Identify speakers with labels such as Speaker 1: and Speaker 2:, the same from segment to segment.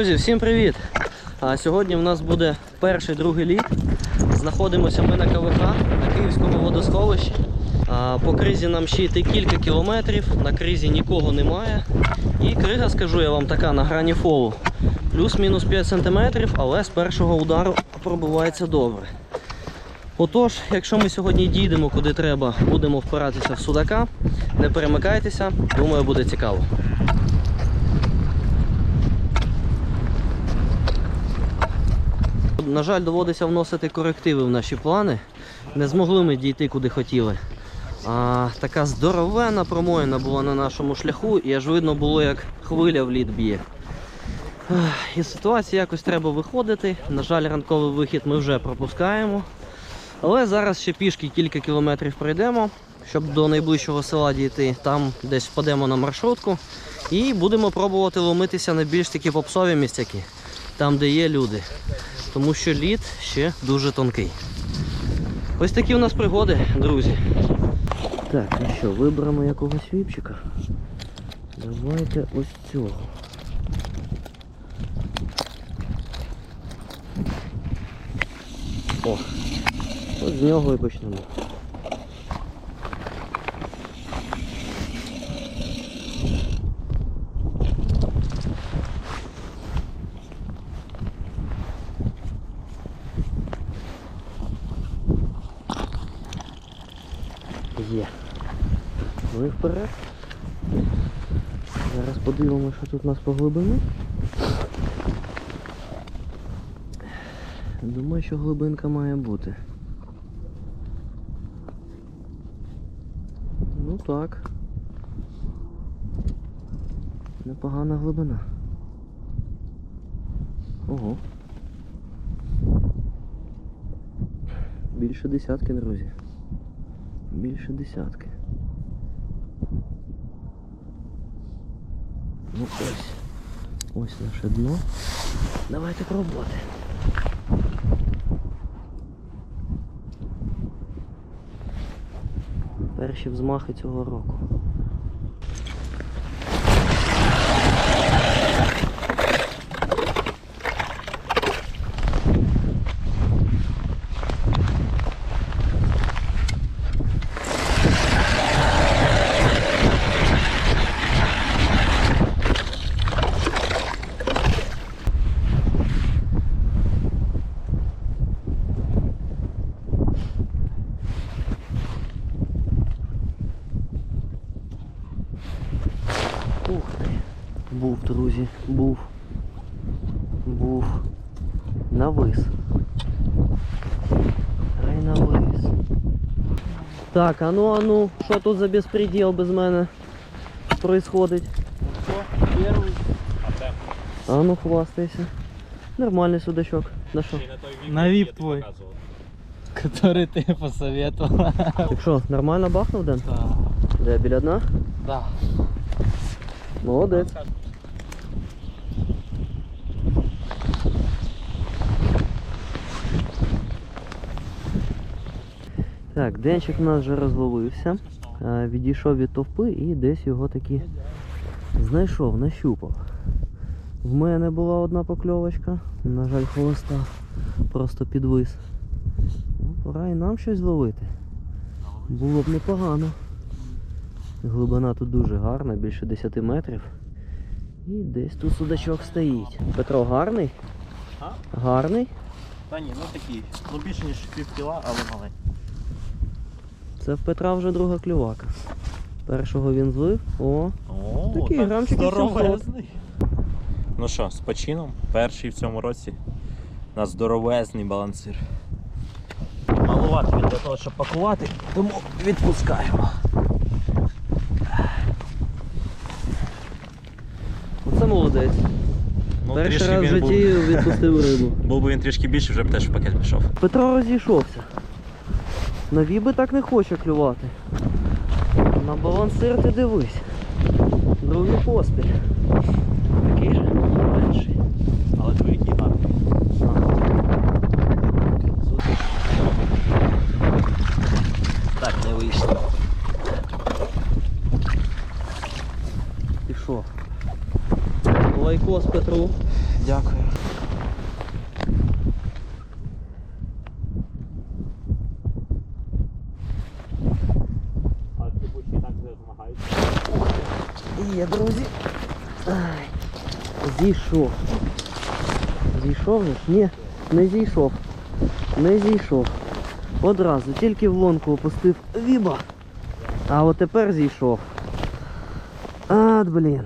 Speaker 1: Друзі, всім привіт! Сьогодні в нас буде перший другий літ. Знаходимося ми на КВК на Київському водосховищі. По кризі нам ще йти кілька кілометрів, на кризі нікого немає. І крига, скажу я вам, така на грані фолу. Плюс-мінус 5 см, але з першого удару пробивається добре. Отож, якщо ми сьогодні дійдемо куди треба, будемо впиратися в судака, не перемикайтеся, думаю, буде цікаво. На жаль, доводиться вносити корективи в наші плани. Не змогли ми дійти куди хотіли. А, така здоровенна промоїна була на нашому шляху, і аж видно було, як хвиля в лід б'є. Ех, Із ситуації якось треба виходити. На жаль, ранковий вихід ми вже пропускаємо. Але зараз ще пішки кілька кілометрів пройдемо, щоб до найближчого села дійти. Там десь впадемо на маршрутку і будемо пробувати ломитися на більш такі попсові місцяки, там де є люди. Тому що лід ще дуже тонкий. Ось такі у нас пригоди, друзі. Так, ну що, виберемо якогось віпчика. Давайте ось цього. О, от з нього і почнемо. Є. Ну і вперед. Зараз що тут у нас по глибині. Думаю, що глибинка має бути. Ну так. Непогана глибина. Ого. Більше десятки, друзі. Більше десятки. Ну ось. Ось наше дно. Давайте пробувати. Перші взмахи цього року. Ух ти. Був, друзі, був. Був. Навис. Ай навис. Так, а ну а ну, що тут за безпреділ без мене происходить? А ну хвастайся. Нормальний судачок. На що?
Speaker 2: На вип твой, который ты посоветовал.
Speaker 1: Так що, нормально бахнув Ден?
Speaker 2: Да.
Speaker 1: Де, біля дна?
Speaker 2: Да.
Speaker 1: Молодець. Так, денчик у нас вже розловився. Е, Відійшов від товпи і десь його таки знайшов, нащупав. В мене була одна покльовочка, на жаль, холоста просто підвис. Ну, пора і нам щось зловити. Було б непогано. Глибина тут дуже гарна, більше 10 метрів. І десь тут судачок стоїть. Петро гарний?
Speaker 2: А?
Speaker 1: Гарний.
Speaker 2: Та ні, ну такі. Ну більше ніж пів кіла, але маленький.
Speaker 1: Це в Петра вже друга клювака. Першого він злив. О,
Speaker 2: О,
Speaker 1: Такий
Speaker 2: так
Speaker 1: грамчиків
Speaker 2: здоровезний. Ну що, з почином. Перший в цьому році на здоровезний балансир. Малувати він для того, щоб пакувати, тому відпускаємо.
Speaker 1: оце молодець.
Speaker 2: Ну,
Speaker 1: Перший раз в
Speaker 2: він був-
Speaker 1: житті відпустив рибу.
Speaker 2: Був би він трішки більше, вже б теж в пакет пішов.
Speaker 1: Петро розійшовся. На віби так не хоче клювати. На балансир ти дивись. Другий поспіль. Такий же менший.
Speaker 2: Але твої які гарні.
Speaker 1: Так, не вийшло. Пішов. Лайкос Петру.
Speaker 2: Дякую. А ці бучі так вже змагаються.
Speaker 1: Є, друзі. Ай. Зійшов. Зійшов ж? Ні, не зійшов. Не зійшов. Одразу, тільки в лонку опустив віба. А от тепер зійшов. От, блін.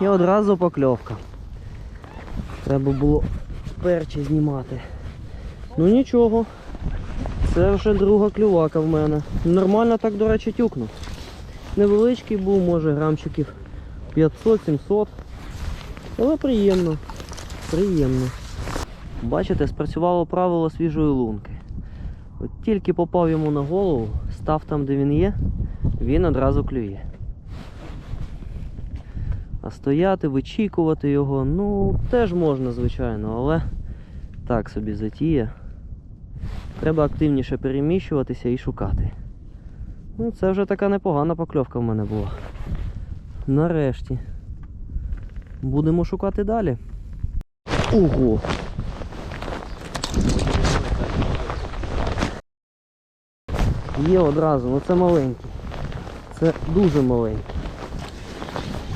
Speaker 1: І одразу покльовка. Треба було перчі знімати. Ну нічого. Це вже друга клювака в мене. Нормально так, до речі, тюкнув. Невеличкий був, може грамчиків 500-700. Але приємно. Приємно. Бачите, спрацювало правило свіжої лунки. От тільки попав йому на голову, став там, де він є, він одразу клює. А стояти, вичікувати його, ну, теж можна, звичайно, але так собі затія. Треба активніше переміщуватися і шукати. Ну, це вже така непогана покльовка в мене була. Нарешті. Будемо шукати далі. Ого! Є одразу, ну це маленький. Це дуже маленький.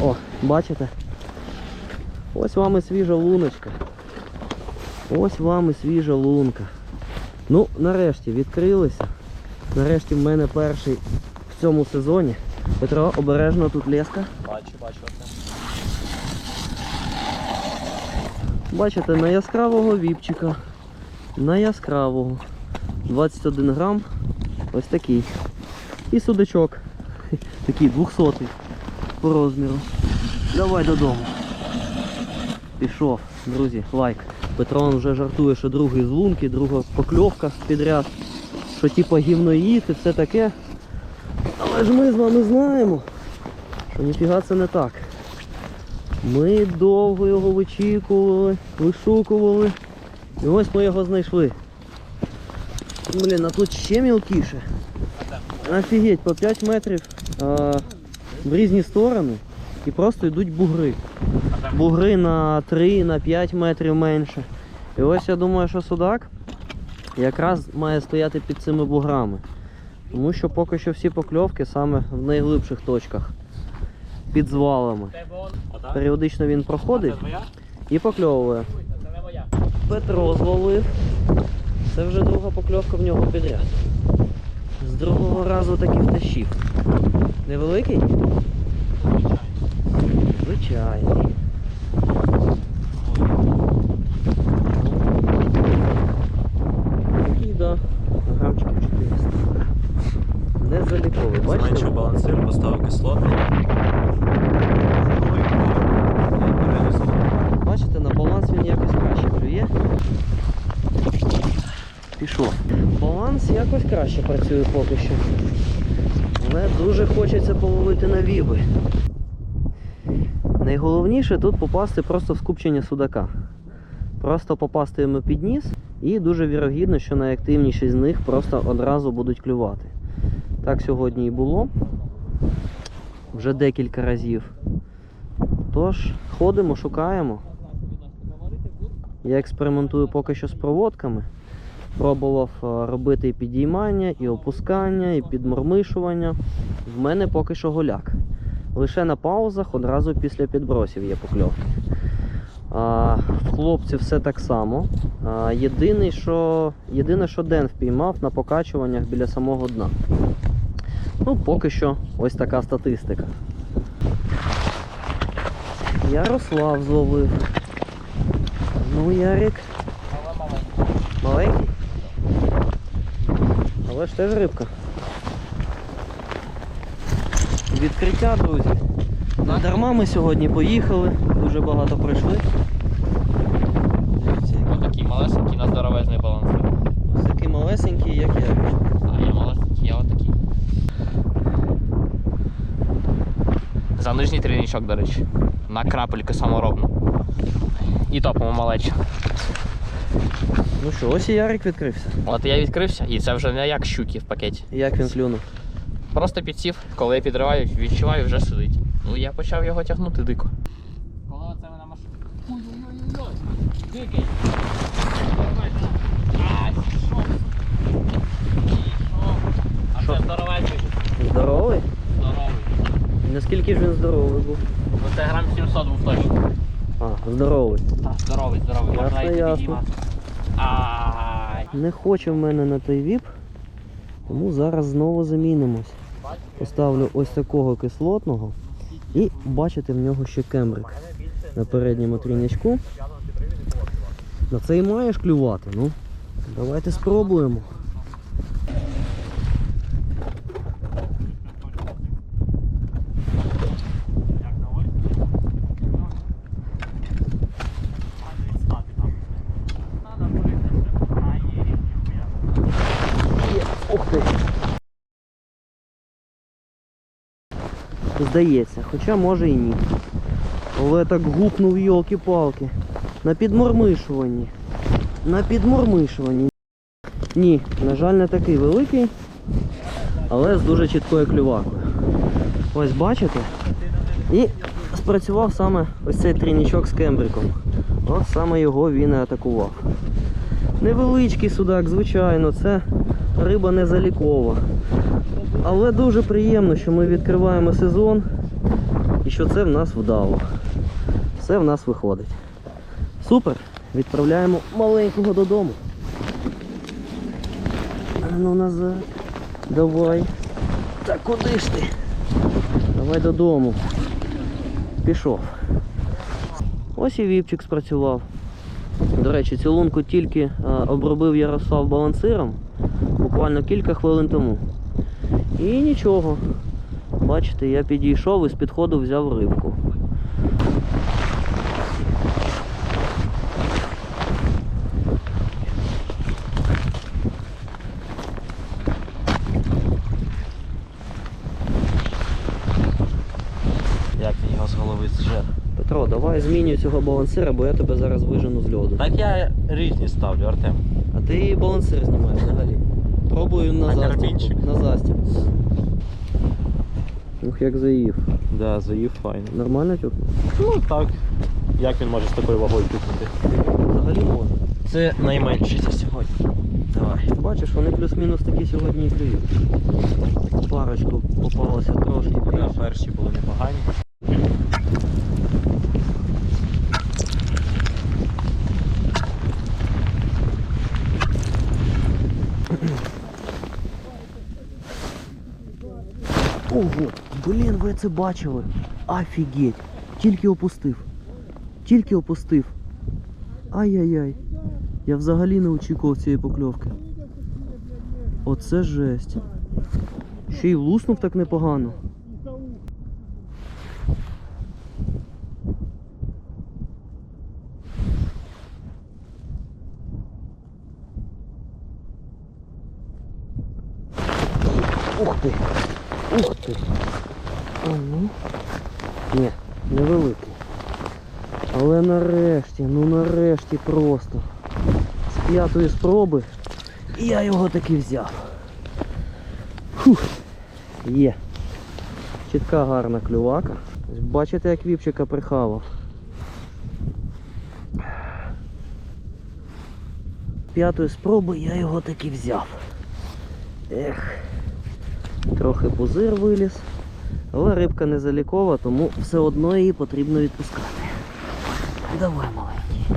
Speaker 1: О, бачите? Ось вам і свіжа луночка. Ось вам і свіжа лунка. Ну, нарешті відкрилися. Нарешті в мене перший в цьому сезоні. Петро, обережно тут леска.
Speaker 2: Бачу, бачу.
Speaker 1: Бачите, на яскравого віпчика. На яскравого. 21 грам. Ось такий. І судачок. Такий 200 по розміру. Давай додому. Пішов, друзі, лайк. Петро вже жартує, що другий з лунки, друга покльовка підряд. Що типа гівноїд і все таке. Але ж ми з вами знаємо, що ніфіга це не так. Ми довго його вичікували, вишукували. І ось ми його знайшли. Блін, а тут ще мілкіше. Офігеть, по 5 метрів а, в різні сторони і просто йдуть бугри. Бугри на 3, на 5 метрів менше. І ось я думаю, що судак якраз має стояти під цими буграми. Тому що поки що всі покльовки саме в найглибших точках. Під звалами. Періодично він проходить і покльовує. Петро зловив. Це вже друга покльовка в нього підряд. З другого разу таки втащив. Невеликий? Звичайний. Такий, да. Грамчиків 400. Не заліковий. Бачите?
Speaker 2: Зменшив балансир, поставив кислотний.
Speaker 1: Бачите, на баланс він якось краще клює. Пішов. Баланс якось краще працює поки що. Але дуже хочеться половити на віби. Найголовніше тут попасти просто в скупчення судака. Просто попасти йому під ніс і дуже вірогідно, що найактивніші з них просто одразу будуть клювати. Так сьогодні і було. Вже декілька разів. Тож, ходимо, шукаємо. Я експериментую поки що з проводками. Пробував е, робити і підіймання, і опускання, і підмормишування. В мене поки що голяк. Лише на паузах одразу після підбросів є покльовки. В хлопців все так само. А, єдине, що, єдине, що Ден впіймав на покачуваннях біля самого дна. Ну, поки що ось така статистика. Ярослав зловив. Ну, Ярик. Маленький? Але ж теж рибка. Відкриття, друзі. Не дарма ми сьогодні поїхали, дуже багато пройшли. Дивіться, який
Speaker 3: Отакий малесенький на здоровезний баланс.
Speaker 1: Ось такий малесенький, як я.
Speaker 3: А я малесенький, я отакий. За нижній трійничок, до речі. На крапельку саморобну. І топимо малече.
Speaker 1: Ну що, ось і Ярик відкрився.
Speaker 3: От я відкрився, і це вже не як щуки в пакеті.
Speaker 1: Як він клюнув?
Speaker 3: Просто підсів, коли я підриваю, відчуваю, вже сидить. Ну я почав його тягнути дико. Коли оце ви на Дикий. А, це здоровецький.
Speaker 1: Здоровий?
Speaker 3: Здоровий.
Speaker 1: Наскільки ж він здоровий був?
Speaker 3: Оце грам 700 був точно.
Speaker 1: А, здоровий.
Speaker 3: Так, здоровий, здоровий.
Speaker 1: Ясно,
Speaker 3: Можна підіймати.
Speaker 1: Не хоче в мене на той віп, тому зараз знову замінимось. Поставлю ось такого кислотного і бачите в нього ще кембрик на передньому трінячку. На це і маєш клювати, ну. Давайте спробуємо. Здається, хоча може і ні. Але так гупнув йолки-палки. На підмормишуванні. На підмормишуванні. Ні, на жаль, не такий великий, але з дуже чіткою клювакою. Ось бачите? І спрацював саме ось цей трійничок з кембриком. От саме його він і атакував. Невеличкий судак, звичайно, це риба не залікова. Але дуже приємно, що ми відкриваємо сезон і що це в нас вдало. Все в нас виходить. Супер! Відправляємо маленького додому. Ну назад. Давай. Та куди ж ти? Давай додому. Пішов. Ось і віпчик спрацював. До речі, цю лунку тільки обробив Ярослав балансиром буквально кілька хвилин тому. І нічого. Бачите, я підійшов і з підходу взяв рибку.
Speaker 2: Як він його з голови зжер.
Speaker 1: Петро, давай змінюй цього балансира, бо я тебе зараз вижену з льоду.
Speaker 2: Так я різні ставлю, Артем.
Speaker 1: А ти балансир знімай взагалі. Пробую на застібку. На застібку. Ух, як заїв.
Speaker 2: Да, заїв файно.
Speaker 1: Нормально тюкнув?
Speaker 2: Ну так. Як він може з такою вагою пікнути?
Speaker 1: Взагалі може.
Speaker 2: Це найменше за сьогодні. Давай.
Speaker 1: Бачиш, вони плюс-мінус такі сьогодні і клюють. Парочку попалося трошки
Speaker 2: Да, перші були непогані.
Speaker 1: Ого, блін, ви це бачили. Офігеть. Тільки опустив. Тільки опустив. Ай-яй-яй. Я взагалі не очікував цієї покльовки. Оце жесть. Ще й луснув так непогано. Ух ти! Ух ти! Ну. Ні, невеликий. Але нарешті, ну нарешті просто. З п'ятої спроби я його таки взяв. Фух. Є. Чітка гарна клювака. Бачите, як віпчика прихавав. П'ятої спроби я його таки взяв. Ех. Трохи пузир виліз. Але рибка не залікова, тому все одно її потрібно відпускати. Давай, маленький.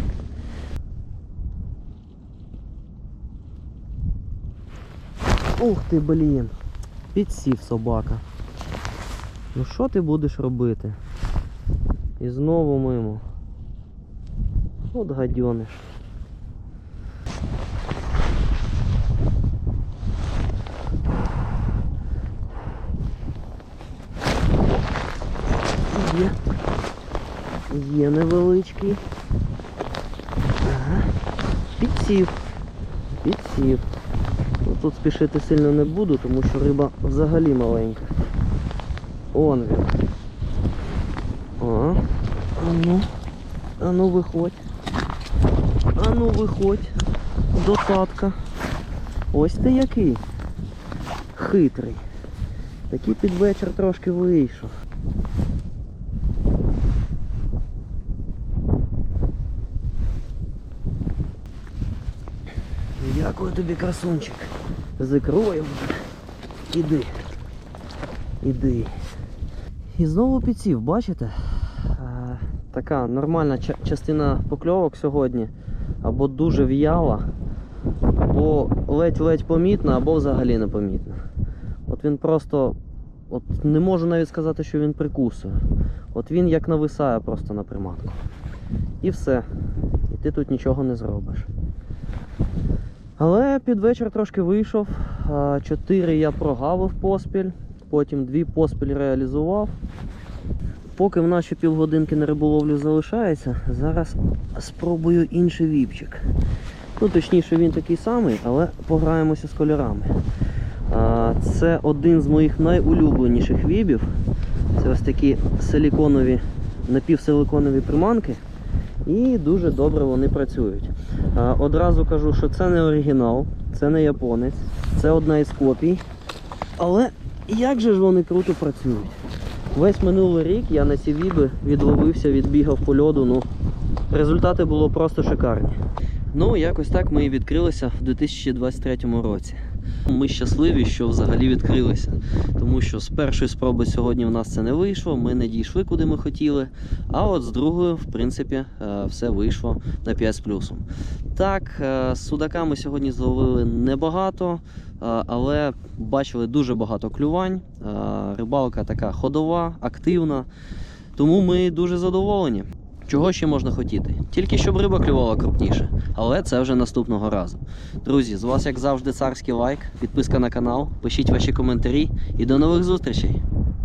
Speaker 1: Ух ти, блін. Підсів собака. Ну що ти будеш робити? І знову мимо. От гадьониш. Є. Є невеличкий. Ага. Підсів. Підсів. Ну, тут спішити сильно не буду, тому що риба взагалі маленька. Он він. О. А ну. А ну виходь. А ну виходь. До татка. Ось ти який. Хитрий. Такий під вечір трошки вийшов. Дякую тобі, красунчик. З. Іди. Іди. І знову підсів, бачите? Така нормальна частина покльовок сьогодні. Або дуже в'яла, або ледь-ледь помітна, або взагалі не помітна. От він просто. От не можу навіть сказати, що він прикусує. От він як нависає просто на приманку. І все. І ти тут нічого не зробиш. Але під вечір трошки вийшов. А, Чотири я прогавив поспіль, потім дві поспіль реалізував. Поки в наші півгодинки на риболовлю залишається, зараз спробую інший віпчик. Ну, точніше, він такий самий, але пограємося з кольорами. Це один з моїх найулюбленіших вібів. Це ось такі силіконові, напівсиликонові приманки. І дуже добре вони працюють. Одразу кажу, що це не оригінал, це не японець, це одна із копій. Але як же ж вони круто працюють? Весь минулий рік я на ці віби відловився, відбігав по льоду. Ну, результати було просто шикарні. Ну, якось так ми і відкрилися в 2023 році. Ми щасливі, що взагалі відкрилися, тому що з першої спроби сьогодні в нас це не вийшло, ми не дійшли, куди ми хотіли. А от з другої, в принципі, е, все вийшло на 5 з плюсом. Так, е, з судаками сьогодні зловили небагато, е, але бачили дуже багато клювань. Рибалка така ходова, активна. Тому ми дуже задоволені. Чого ще можна хотіти? Тільки щоб риба клювала крупніше, але це вже наступного разу. Друзі, з вас, як завжди, царський лайк, підписка на канал, пишіть ваші коментарі і до нових зустрічей!